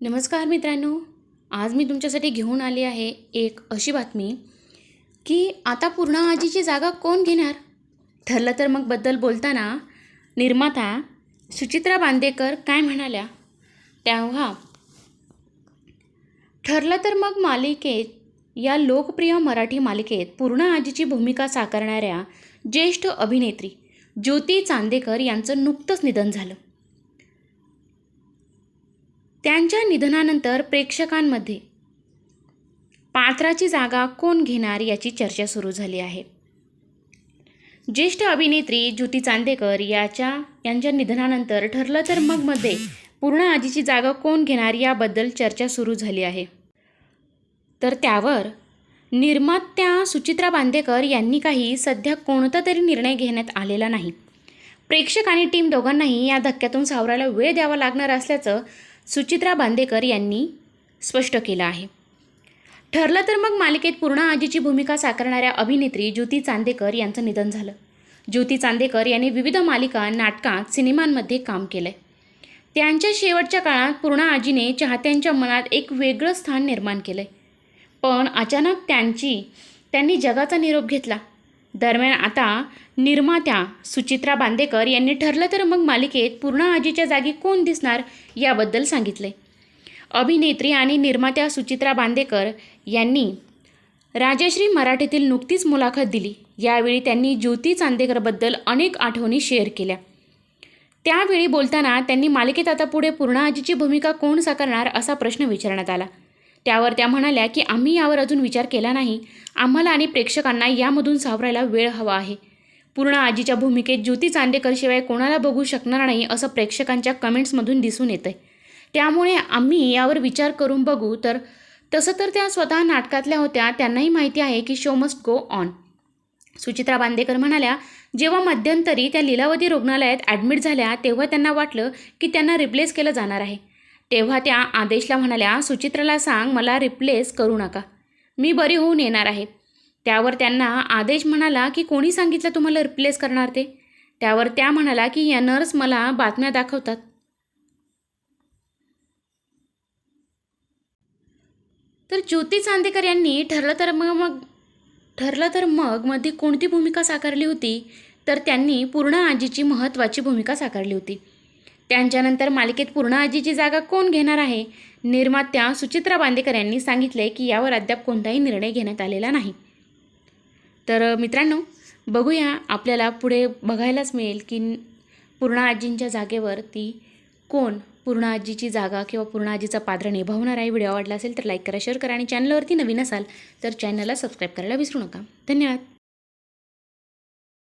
नमस्कार मित्रांनो आज मी तुमच्यासाठी घेऊन आली आहे एक अशी बातमी की आता पूर्णा आजीची जागा कोण घेणार? ठरलं तर मग बद्दल बोलताना निर्माता सुचित्रा बांदेकर काय म्हणाल्या? तेव्हा ठरलं तर मग मालिकेत या लोकप्रिय मराठी मालिकेत पूर्णा आजीची भूमिका साकारणाऱ्या ज्येष्ठ अभिनेत्री ज्योती चांदेकर यांचं नुकतंच निधन झालं. त्यांच्या निधनानंतर प्रेक्षकांमध्ये पात्राची जागा कोण घेणार याची चर्चा सुरू झाली आहे. ज्येष्ठ अभिनेत्री ज्योती चांदेकर याच्या यांच्या निधनानंतर ठरलं तर मग मध्ये पूर्ण आजीची जागा कोण घेणार याबद्दल चर्चा सुरू झाली आहे. तर त्यावर निर्मात्या सुचित्रा बांदेकर यांनी काही सध्या कोणता तरी निर्णय घेण्यात आलेला नाही. प्रेक्षक आणि टीम दोघांनाही या धक्क्यातून सावरायला वेळ द्यावा लागणार असल्याचं सुचित्रा बांदेकर यांनी स्पष्ट केलं आहे. ठरलं तर मग मालिकेत पूर्ण आजीची भूमिका साकारणाऱ्या अभिनेत्री ज्योती चांदेकर यांचं निधन झालं. ज्योती चांदेकर यांनी विविध मालिका नाटकात सिनेमांमध्ये काम केलं आहे त्यांच्या शेवटच्या काळात पूर्ण आजीने चाहत्यांच्या मनात एक वेगळं स्थान निर्माण केलं आहे पण अचानक त्यांची त्यांनी जगाचा निरोप घेतला. दरम्यान आता निर्मात्या सुचित्रा बांदेकर यांनी ठरलं तर मग मालिकेत पूर्णा आजीच्या जागी कोण दिसणार याबद्दल सांगितले अभिनेत्री आणि निर्मात्या सुचित्रा बांदेकर यांनी राजश्री मराठीतील नुकतीच मुलाखत दिली. यावेळी त्यांनी ज्योती चांदेकरबद्दल अनेक आठवणी शेअर केल्या. त्यावेळी बोलताना त्यांनी मालिकेत आता पुढे पूर्णा आजीची भूमिका कोण साकारणार असा प्रश्न विचारण्यात आला. त्यावर त्या म्हणाल्या की आम्ही यावर अजून विचार केला नाही. आम्हाला आणि प्रेक्षकांना यामधून सावरायला वेळ हवा आहे. पूर्ण आजीच्या भूमिकेत ज्योती चांदेकरशिवाय कोणाला बघू शकणार नाही असं प्रेक्षकांच्या कमेंट्समधून दिसून येतं आहे त्यामुळे आम्ही यावर विचार करून बघू तर तसं तर त्या स्वतः नाटकातल्या होत्या त्यांनाही माहिती आहे की show must go on. Suchitra Bandekar म्हणाल्या जेव्हा मध्यंतरी त्या लीलावती रुग्णालयात ॲडमिट झाल्या तेव्हा त्यांना वाटलं की त्यांना रिप्लेस केलं जाणार आहे. तेव्हा त्या आदेशला म्हणाल्या सुचित्राला सांग मला रिप्लेस करू नका. मी बरी होऊन येणार आहे. त्यावर त्यांना आदेश म्हणाला की कोणी सांगितलं तुम्हाला रिप्लेस करणार ते? त्यावर त्या म्हणाला की या नर्स मला बातम्या दाखवतात. तर ज्योती चांदेकर यांनी ठरलं तर मग मग ठरलं तर मग मध्ये कोणती भूमिका साकारली होती? तर त्यांनी पूर्ण आजीची महत्त्वाची भूमिका साकारली होती. त्यांच्यानंतर मालिकेत पूर्ण आजीची जागा कोण घेणार आहे? निर्मात्या सुचित्रा बांदेकर यांनी सांगितले की यावर अद्याप कोणताही निर्णय घेण्यात आलेला नाही. तर मित्रांनो बघूया आपल्याला पुढे बघायलाच मिळेल की पूर्ण आजींच्या जागेवर ती कोण पूर्ण आजीची जागा किंवा पूर्ण आजीचा पात्र निभावणार आहे? व्हिडिओ आवडला असेल तर लाईक करा शेअर करा आणि चॅनलवरती नवीन असाल तर चॅनलला सबस्क्राईब करायला विसरू नका. धन्यवाद.